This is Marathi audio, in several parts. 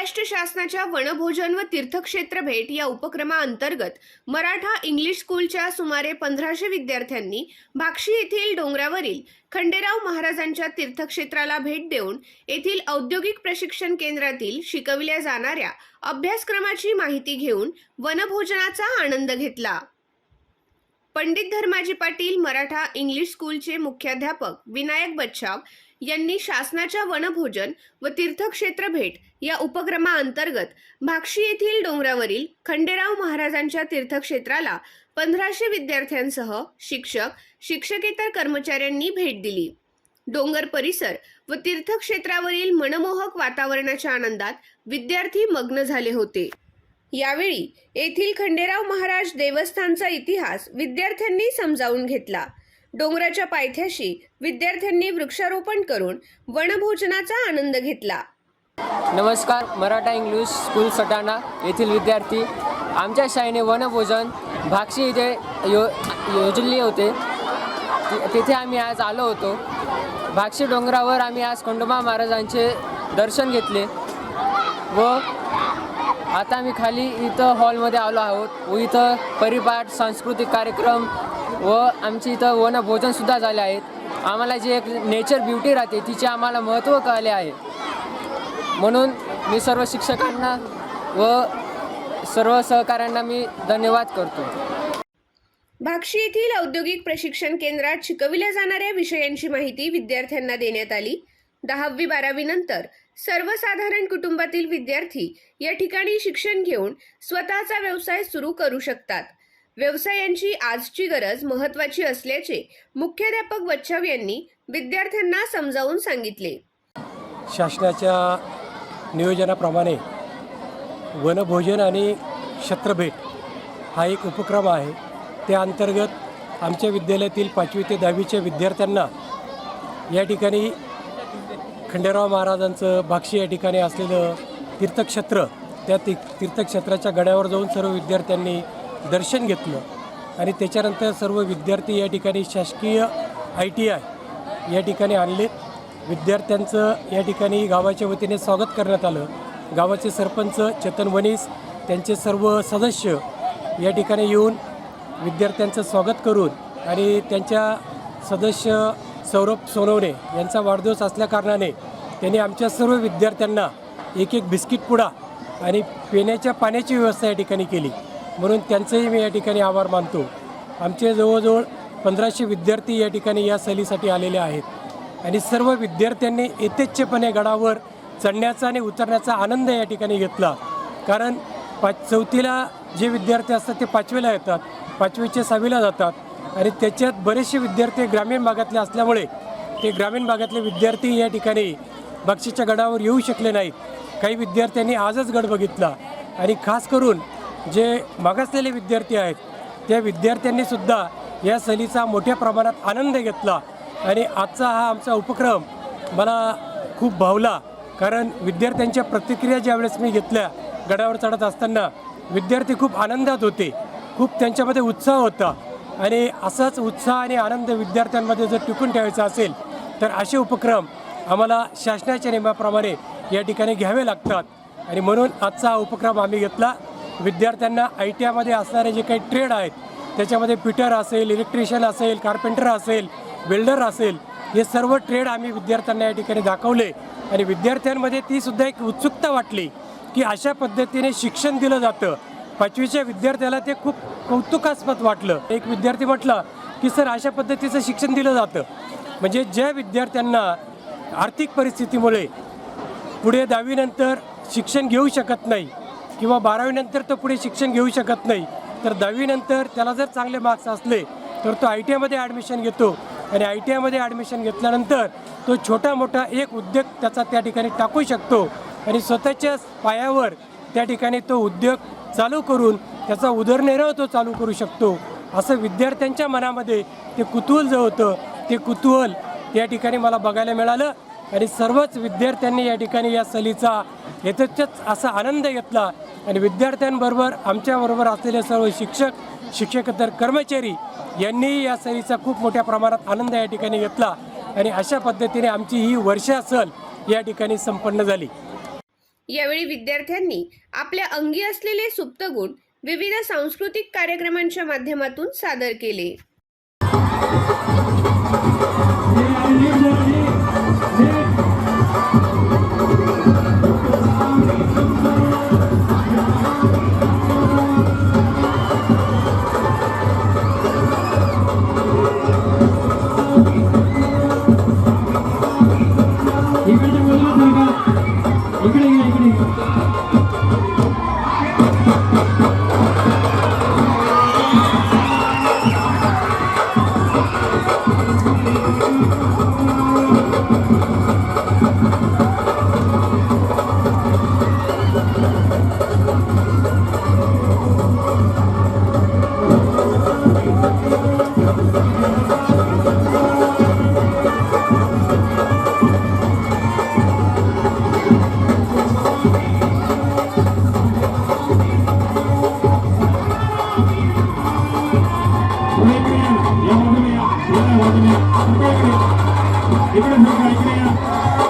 महाराष्ट्र शासनाच्या वनभोजन व तीर्थक्षेत्र भेट या उपक्रमाअंतर्गत मराठा इंग्लिश स्कूलच्या सुमारे पंधराशे विद्यार्थ्यांनी भाक्षी येथील डोंगरावरील खंडेराव महाराजांच्या तीर्थक्षेत्राला भेट देऊन येथील औद्योगिक प्रशिक्षण केंद्रातील शिकविल्या जाणाऱ्या अभ्यासक्रमाची माहिती घेऊन वनभोजनाचा आनंद घेतला. पंडित धर्माजी पाटील मराठा इंग्लिश स्कूलचे मुख्याध्यापक विनायक बच्छाव यांनी शासनाच्या वनभोजन व तीर्थक्षेत्र भेट या उपक्रमाअंतर्गत भाक्षी येथील डोंगरावरील खंडेराव महाराजांच्या तीर्थक्षेत्राला पंधराशे विद्यार्थ्यांसह शिक्षक शिक्षकेतर कर्मचाऱ्यांनी भेट दिली. डोंगर परिसर व तीर्थक्षेत्रावरील मनमोहक वातावरणाच्या आनंदात विद्यार्थी मग्न झाले होते. यावेळी येथील खंडेराव महाराज देवस्थानचा इतिहास विद्यार्थ्यांनी समजावून घेतला. डोंगराच्या पायथ्याशी विद्यार्थ्यांनी वृक्षारोपण करून वनभोजनाचा आनंद घेतला. नमस्कार मराठा इंग्लिश स्कूल सटाणा येथील विद्यार्थी. आमच्या शाळेने वनभोजन भाक्षी इथे यो योजले होते. तिथे आम्ही आज आलो होतो. भाक्षी डोंगरावर आम्ही आज खंडोबा महाराजांचे दर्शन घेतले व आता आम्ही खाली इथं हॉलमध्ये आलो आहोत व इथं परिपाठ सांस्कृतिक कार्यक्रम व आमची इथं वनभोजनसुद्धा झाले आहेत. आम्हाला जी एक नेचर ब्युटी राहते तिचे आम्हाला महत्त्व कळले आहे. म्हणून मी सर्व शिक्षकांना व सर्व सहकाऱ्यांना मी धन्यवाद करतो. भाक्षी येथील औद्योगिक प्रशिक्षण केंद्रात शिकविल्या जाणाऱ्या विषयांची माहिती विद्यार्थ्यांना देण्यात आली. दहावी बारावी नंतर सर्वसाधारण कुटुंबातील विद्यार्थी या ठिकाणी शिक्षण घेऊन स्वतःचा व्यवसाय सुरू करू शकतात. व्यवसायांची आजची गरज महत्वाची असल्याचे मुख्याध्यापक वच्छाव यांनी विद्यार्थ्यांना समजावून सांगितले. शासनाच्या नियोजनाप्रमाणे वनभोजन आणि क्षेत्रभेट हा एक उपक्रम आहे. त्या अंतर्गत आमच्या विद्यालयातील पाचवी ते दहावीच्या विद्यार्थ्यांना या ठिकाणी खंडेराव महाराजांचं भाक्षी या ठिकाणी असलेलं तीर्थक्षेत्र त्या ती तीर्थक्षेत्राच्या गड्यावर जाऊन सर्व विद्यार्थ्यांनी दर्शन घेतलं आणि त्याच्यानंतर सर्व विद्यार्थी या ठिकाणी शासकीय आय टी आय या ठिकाणी आणलेत. विद्यार्थ्यांचं या ठिकाणी गावाच्या वतीने स्वागत करण्यात आलं. गावाचे सरपंच चेतन वनीस त्यांचे सर्व सदस्य या ठिकाणी येऊन विद्यार्थ्यांचं स्वागत करून आणि त्यांच्या सदस्य सौरभ सोनवणे यांचा वाढदिवस असल्याकारणाने त्यांनी आमच्या सर्व विद्यार्थ्यांना एक एक बिस्किट पुडा आणि पिण्याच्या पाण्याची व्यवस्था या ठिकाणी केली. म्हणून त्यांचंही मी या ठिकाणी आभार मानतो. आमचे जवळजवळ पंधराशे विद्यार्थी या ठिकाणी या सहलीसाठी आलेले आहेत. आणि सर्व विद्यार्थ्यांनी यथेच्छपणे गडावर चढण्याचा आणि उतरण्याचा आनंद या ठिकाणी घेतला. कारण पाच चौथीला जे विद्यार्थी असतात ते पाचवीला येतात पाचवीचे सहावीला जातात. आणि त्याच्यात बरेचसे विद्यार्थी ग्रामीण भागातले असल्यामुळे ते ग्रामीण भागातले विद्यार्थी या ठिकाणी बक्षीच्या गडावर येऊ शकले नाहीत. काही विद्यार्थ्यांनी आजच गड बघितला. आणि खास करून जे मागासलेले विद्यार्थी आहेत त्या विद्यार्थ्यांनीसुद्धा या सहलीचा मोठ्या प्रमाणात आनंद घेतला. आणि आजचा हा आमचा उपक्रम मला खूप भावला कारण विद्यार्थ्यांच्या प्रतिक्रिया ज्यावेळेस मी घेतल्या गडावर चढत असताना विद्यार्थी खूप आनंदात होते खूप त्यांच्यामध्ये उत्साह होता. आणि असाच उत्साह आणि आनंद विद्यार्थ्यांमध्ये जर टिकून ठेवायचा असेल तर असे उपक्रम आम्हाला शासनाच्या नियमाप्रमाणे या ठिकाणी घ्यावे लागतात. आणि म्हणून आजचा हा उपक्रम आम्ही घेतला. विद्यार्थ्यांना आय टी आयमध्ये असणारे जे काही ट्रेड आहेत त्याच्यामध्ये फिटर असेल इलेक्ट्रिशियन असेल कार्पेंटर असेल वेल्डर असेल हे सर्व ट्रेड आम्ही विद्यार्थ्यांना या ठिकाणी दाखवले. आणि विद्यार्थ्यांमध्ये ती सुद्धा एक उत्सुकता वाटली की अशा पद्धतीने शिक्षण दिलं जातं. पाचवीच्या विद्यार्थ्याला ते खूप कौतुकास्पद वाटलं. एक विद्यार्थी म्हटला की सर अशा पद्धतीचं शिक्षण दिलं जातं. म्हणजे ज्या विद्यार्थ्यांना आर्थिक परिस्थितीमुळे पुढे दहावीनंतर शिक्षण घेऊ शकत नाही किंवा बारावीनंतर तो पुढे शिक्षण घेऊ शकत नाही. तर दहावीनंतर त्याला जर चांगले मार्क्स असले तर तो आय टी आयमध्ये ॲडमिशन घेतो. आणि आय टी आयमध्ये ॲडमिशन घेतल्यानंतर तो छोटा मोठा एक उद्योग त्याचा त्या ठिकाणी टाकू शकतो. आणि स्वतःच्या पायावर त्या ठिकाणी तो उद्योग चालू करून त्याचा उदरनिर्वाह तो चालू करू शकतो. असं विद्यार्थ्यांच्या मनामध्ये ते कुतूहल जे होतं ते कुतूहल या ठिकाणी मला बघायला मिळालं. आणि सर्वच विद्यार्थ्यांनी या ठिकाणी या सहलीचा यथेच्छच असा आनंद घेतला. आणि विद्यार्थ्यांबरोबर आमच्याबरोबर असलेले सर्व शिक्षक शिक्षकेतर कर्मचारी यांनी या सहलीचा खूप मोठ्या प्रमाणात आनंद या ठिकाणी घेतला. आणि अशा पद्धतीने आमची ही वर्षा सहल या ठिकाणी संपन्न झाली. यावेळी विद्यार्थ्यांनी आपल्या अंगी असलेले सुप्त गुण विविध सांस्कृतिक कार्यक्रमांच्या माध्यमातून सादर केले. या 이번엔 누가 이기네요?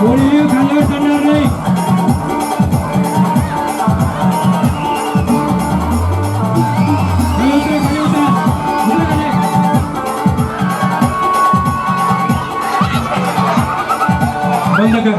कोणी खाली उतरणार नाही खाली उतर, खाली उतर. उतर खाली. बंद कर